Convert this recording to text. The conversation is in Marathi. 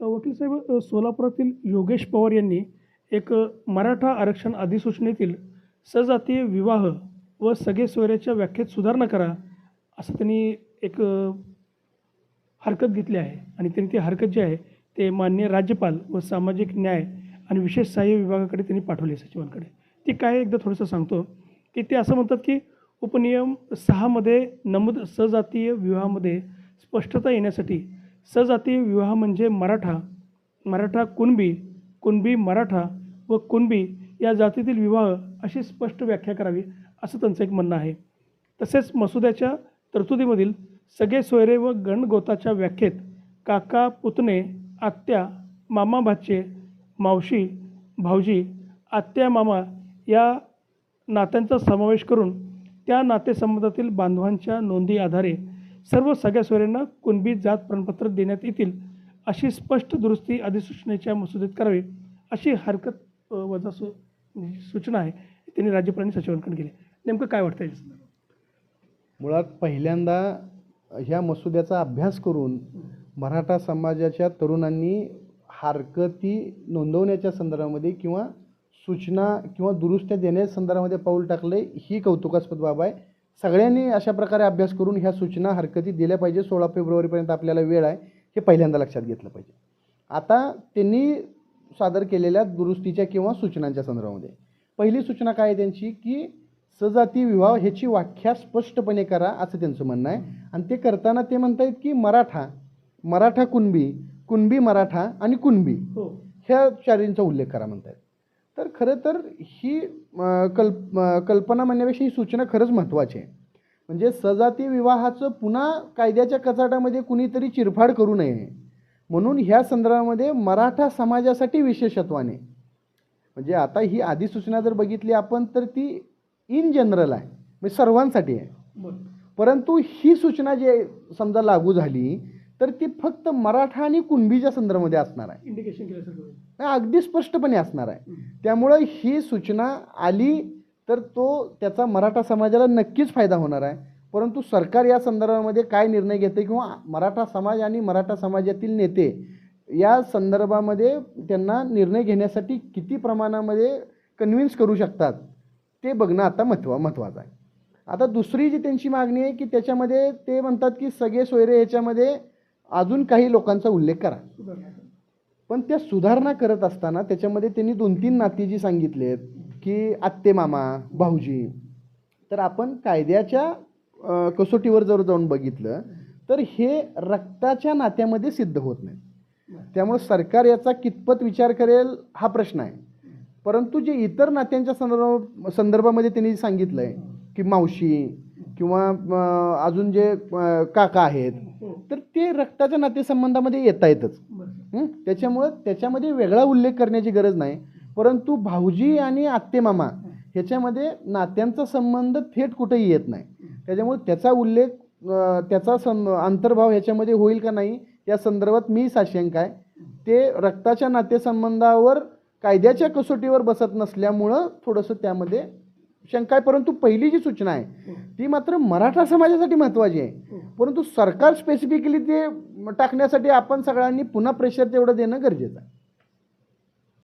अ, वकील साहेब सोलापुरातील योगेश पवार यांनी एक मराठा आरक्षण अधिसूचनेतील सजातीय विवाह व सगळे सोयऱ्याच्या व्याख्येत सुधारणा करा असं त्यांनी एक हरकत घेतली आहे. आणि त्यांनी ती हरकत जी आहे ते मान्य राज्यपाल व सामाजिक न्याय आणि विशेष सहाय्य विभागाकडे त्यांनी पाठवली सचिवांकडे. ती काय एकदा थोडंसं सांगतो की ते असं म्हणतात की उपनियम सहामध्ये नमूद सजातीय विवाहामध्ये स्पष्टता येण्यासाठी सजातीय विवाह म्हणजे मराठा मराठा कुणबी कुणबी मराठा व कुणबी या जातीतील विवाह अशी स्पष्ट व्याख्या करावी असं त्यांचं एक म्हणणं आहे. तसेच मसुद्याच्या तरतुदीमधील सगळे सोयरे व गणगोताच्या व्याख्येत काका पुतणे आत्या मामा भाचे मावशी भाऊजी आत्या मामा या नात्यांचा समावेश करून त्या नातेसंबंधातील बांधवांच्या नोंदी आधारे सर्व सगळ्या सोयऱ्यांना कुणबी जात प्रमाणपत्र देण्यात येतील अशी स्पष्ट दुरुस्ती अधिसूचनेच्या मसुदेत करावी अशी हरकत वजा सु सूचना आहे. त्यांनी राज्यपालांनी सचिवांकडे केली. नेमकं काय वाटतं याच्या मुळात पहिल्यांदा ह्या मसुद्याचा अभ्यास करून मराठा समाजाच्या तरुणांनी हरकती नोंदवण्याच्या संदर्भामध्ये किंवा सूचना किंवा दुरुस्त्या देण्याच्या संदर्भामध्ये पाऊल टाकले ही कौतुकास्पद बाब आहे. सगळ्यांनी अशा प्रकारे अभ्यास करून ह्या सूचना हरकती दिल्या पाहिजे. सोळा फेब्रुवारीपर्यंत आपल्याला वेळ आहे हे पहिल्यांदा लक्षात घेतलं पाहिजे. आता त्यांनी सादर केलेल्या दुरुस्तीच्या किंवा सूचनांच्या संदर्भामध्ये. पहिली सूचना काय आहे त्यांची? की सजाती विवाह ह्याची व्याख्या स्पष्टपणे करा असं त्यांचं म्हणणं आहे. आणि ते करताना ते म्हणतायत की मराठा मराठा कुणबी कुणबी मराठा आणि कुणबी. हो. ह्या चारींचा उल्लेख करा म्हणतायत. तर खरं तर ही कल्प कल्पना म्हणण्यापेक्षा ही सूचना खरंच महत्त्वाची आहे. म्हणजे सजाती विवाहाचं पुन्हा कायद्याच्या कचाट्यामध्ये कुणीतरी चिरफाड करू नये. म्हणून ह्या संदर्भामध्ये मराठा समाजासाठी विशेषत्वाने म्हणजे आता ही अधिसूचना जर बघितली आपण तर ती इन जनरल आहे. म्हणजे सर्वांसाठी आहे. परंतु ही सूचना जे समजा लागू झाली तर ती फक्त मराठा आणि कुणबीच्या संदर्भामध्ये असणार आहे इंडिकेशन होईल. अगदी स्पष्टपणे असणार आहे. त्यामुळं ही सूचना आली तर तो त्याचा मराठा समाजाला नक्कीच फायदा होणार आहे परंतु सरकार या संदर्भामध्ये काय निर्णय घेते किंवा मराठा समाज आणि मराठा समाजातील नेते या संदर्भामध्ये त्यांना निर्णय घेण्यासाठी किती प्रमाणामध्ये कन्व्हिन्स करू शकतात ते बघणं आता महत्वा महत्त्वाचं आहे आता दुसरी जी त्यांची मागणी आहे की त्याच्यामध्ये ते म्हणतात की सगळे सोयरे ह्याच्यामध्ये अजून काही लोकांचा उल्लेख करा. पण त्या सुधारणा करत असताना त्याच्यामध्ये त्यांनी दोन तीन नाती जी सांगितलेत की आत्ते मामा भाऊजी. तर आपण कायद्याच्या कसोटीवर जर जाऊन बघितलं तर हे रक्ताच्या नात्यामध्ये सिद्ध होत नाही. त्यामुळे सरकार याचा कितपत विचार करेल हा प्रश्न आहे. परंतु जे इतर नात्यांच्या संदर्भ संदर्भामध्ये त्यांनी सांगितलं आहे की मावशी किंवा अजून जे काका आहेत हो. तर ते रक्ताच्या नातेसंबंधामध्ये येता येतच? त्याच्यामुळं त्याच्यामध्ये वेगळा उल्लेख करण्याची गरज नाही. परंतु भाऊजी आणि आत्ते मामा ह्याच्यामध्ये नात्यांचा संबंध थेट कुठेही येत नाही. त्याच्यामुळे त्याचा उल्लेख त्याचा सं अंतर्भाव ह्याच्यामध्ये होईल का नाही या संदर्भात मी साशंक आहे. ते रक्ताच्या नातेसंबंधावर कायद्याच्या कसोटीवर बसत नसल्यामुळं थोडंसं त्यामध्ये शंका आहे परंतु पहिली जी सूचना आहे ती मात्र मराठा समाजासाठी महत्त्वाची आहे. परंतु सरकार स्पेसिफिकली ते टाकण्यासाठी आपण सगळ्यांनी पुन्हा प्रेशर तेवढं देणं गरजेचं आहे.